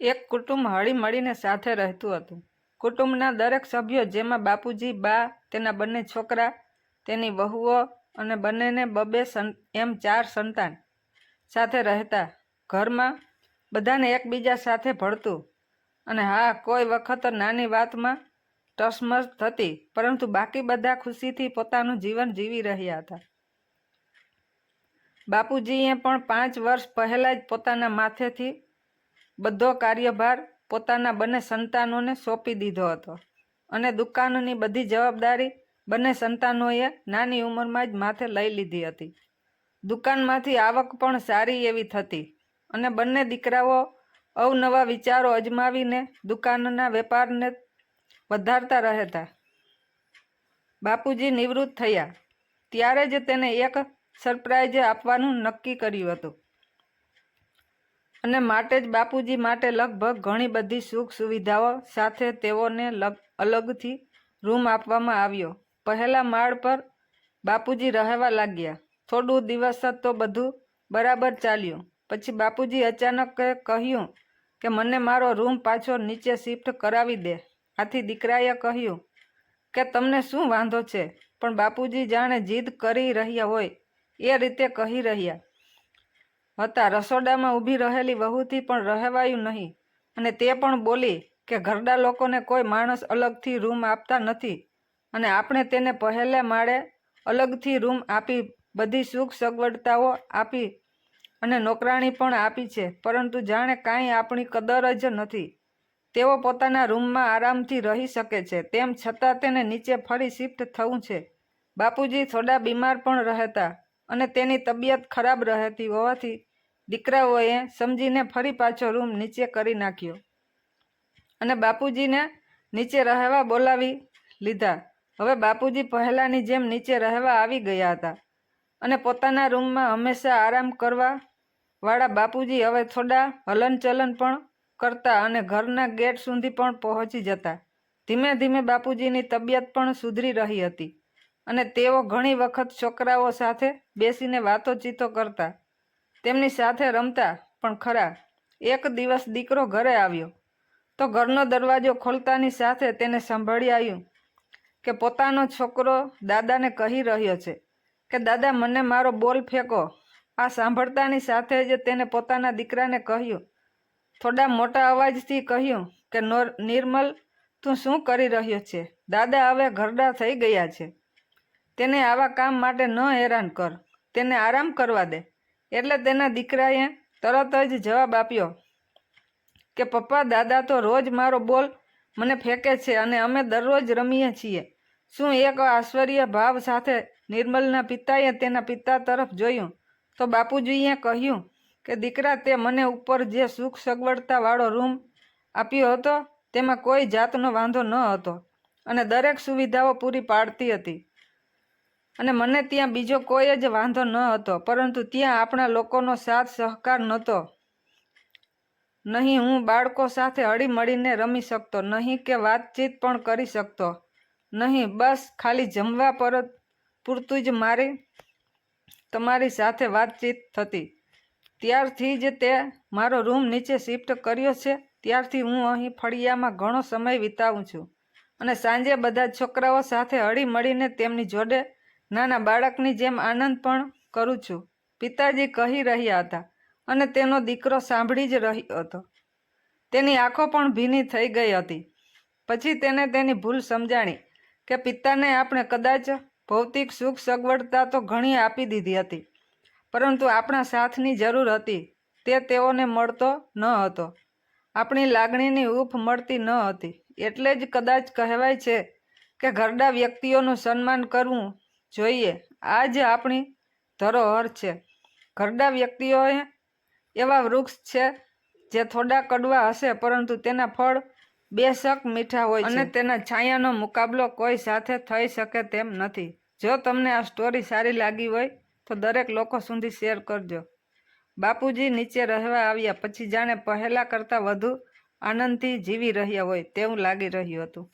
એક કુટુંબ હળી મળીને સાથે રહેતું હતું. કુટુંબના દરેક સભ્યો જેમાં બાપુજી, બા, તેના બંને છોકરા, તેની વહુઓ અને બંનેને બબે સં- એમ ચાર સંતાન સાથે રહેતા. ઘરમાં બધાને એકબીજા સાથે ભળતું અને હા, કોઈ વખત નાની વાતમાં ટસમસ થતી, પરંતુ બાકી બધા ખુશીથી પોતાનું જીવન જીવી રહ્યા હતા. બાપુજીએ પણ પાંચ વર્ષ પહેલાં જ પોતાના માથેથી બધો કાર્યભાર પોતાના બંને સંતાનોને સોંપી દીધો હતો. અને દુકાનની બધી જવાબદારી બંને સંતાનોએ નાની ઉંમરમાં જ માથે લઈ લીધી હતી. દુકાનમાંથી આવક પણ સારી એવી થતી અને બંને દીકરાઓ અવનવા વિચારો અજમાવીને દુકાનના વેપારને વધારતા રહેતા. બાપુજી નિવૃત્ત થયા. ત્યારે જ તેને એક સરપ્રાઈઝ આપવાનું નક્કી કર્યું હતું. અને માટે જ બાપુજી માટે લગભગ ઘણી બધી સુખ સુવિધાઓ સાથે તેઓને લગ, અલગથી રૂમ આપવામાં આવ્યો. પહેલા માળ પર બાપુજી રહેવા લાગ્યા. થોડું દિવસ તો બધું બરાબર ચાલ્યું. પછી બાપુજી અચાનક કહ્યું કે મને મારો રૂમ પાછો નીચે શિફ્ટ કરાવી દે. આથી દીકરાએ કહ્યું કે તમને શું વાંધો છે? પણ બાપુજી જાણે જીદ કરી રહ્યા હોય. એ રીતે કહી રહ્યા. હતા. રસોડામાં ઊભી રહેલી વહુથી પણ રહેવાયું નહીં. અને તે પણ બોલી કે ઘરડા લોકોને કોઈ માણસ અલગથી રૂમ આપતા નથી. અને આપણે તેને પહેલે માળે અલગથી રૂમ આપી બધી સુખ સગવડતાઓ આપી અને નોકરાણી પણ આપી છે. પરંતુ જાણે કાંઈ આપણી કદર જ નથી. તેઓ પોતાના રૂમમાં આરામથી રહી શકે છે. તેમ છતાં તેને નીચે ફરી શિફ્ટ થવું છે. બાપુજી થોડા બીમાર પણ રહેતા. અને તેની તબિયત ખરાબ રહેતી હોવાથી દીકરાઓએ સમજીને ફરી પાછો રૂમ નીચે કરી નાખ્યો. અને બાપુજીને નીચે રહેવા બોલાવી લીધા. હવે બાપુજી પહેલાંની જેમ નીચે રહેવા આવી ગયા હતા અને પોતાના રૂમમાં હંમેશા આરામ કરવા વાળા બાપુજી હવે થોડા હલનચલન પણ કરતા અને ઘરના ગેટ સુધી પણ પહોંચી જતા. ધીમે ધીમે બાપુજીની તબિયત પણ સુધરી રહી હતી. અને તેઓ ઘણી વખત છોકરાઓ સાથે બેસીને વાતોચીતો કરતા. તેમની સાથે રમતા, પણ ખરા, એક દિવસ દીકરો ઘરે આવ્યો. તો ઘરનો દરવાજો ખોલતાની સાથે તેને સાંભળી આવ્યું કે પોતાનો છોકરો દાદાને કહી રહ્યો છે કે, દાદા, મને મારો બોલ ફેંકો. આ સાંભળતાની સાથે જ તેને પોતાના દીકરાને કહ્યું, થોડા મોટા અવાજથી કહ્યું કે, નોર, નિર્મલ, તું શું કરી રહ્યો છે? દાદા હવે ઘરડા થઈ ગયા છે. તેને આવા કામ માટે ન હેરાન કર. તેને આરામ કરવા દે. એટલે તેના દીકરાએ તરત જ જવાબ આપ્યો કે, પપ્પા, દાદા, તો રોજ મારો બોલ મને ફેંકે છે અને અમે દરરોજ રમીએ છીએ. શું એક આશ્ચર્ય ભાવ સાથે નિર્મલના પિતાએ તેના પિતા તરફ જોયું તો બાપુજીએ કહ્યું કે, દીકરા, તે મને ઉપર જે સુખ સગવડતાવાળો રૂમ આપ્યો હતો, તેમાં કોઈ જાતનો વાંધો ન હતો અને દરેક સુવિધાઓ પૂરી પાડતી હતી. અને મને ત્યાં બીજો કોઈ જ વાંધો ન હતો, પરંતુ ત્યાં આપણા લોકોનો સાથ સહકાર નહોતો. નહીં હું બાળકો સાથે હળી મળીને રમી શકતો, નહીં કે વાતચીત પણ કરી શકતો. નહીં, બસ ખાલી જમવા પર પૂરતું જ મારી, તમારી સાથે વાતચીત થતી. ત્યારથી જ તે મારો રૂમ નીચે શિફ્ટ કર્યો છે, ત્યારથી હું અહીં ફળિયામાં ઘણો સમય વિતાવું છું. અને સાંજે બધા છોકરાઓ સાથે હળી મળીને તેમની જોડે નાના બાળકની જેમ આનંદ પણ કરું છું. પિતાજી કહી રહ્યા હતા અને તેનો દીકરો સાંભળી જ રહ્યો હતો. તેની આંખો પણ ભીની થઈ ગઈ હતી. પછી તેને તેની ભૂલ સમજાણી કે પિતાને આપણે કદાચ ભૌતિક સુખ સગવડતા તો ઘણી આપી દીધી હતી, પરંતુ આપણા સાથની જરૂર હતી, તે તેઓને મળતો ન હતો. આપણી લાગણીની ઉફ મળતી ન હતી. એટલે જ કદાચ કહેવાય છે કે ઘરડા વ્યક્તિઓનું સન્માન કરવું જોઈએ. આ જ આપણી ધરોહર છે. ઘરડા વ્યક્તિઓએ એવા વૃક્ષ છે જે થોડા કડવા હશે, પરંતુ તેના ફળ બેશક મીઠા હોય અને તેના છાયાનો મુકાબલો કોઈ સાથે થઈ શકે તેમ નથી. જો તમને આ સ્ટોરી સારી લાગી હોય, તો દરેક લોકો સુધી શેર કરજો. બાપુજી નીચે રહેવા આવ્યા પછી જાણે પહેલાં કરતાં વધુ આનંદથી જીવી રહ્યા હોય તેવું લાગી રહ્યું હતું.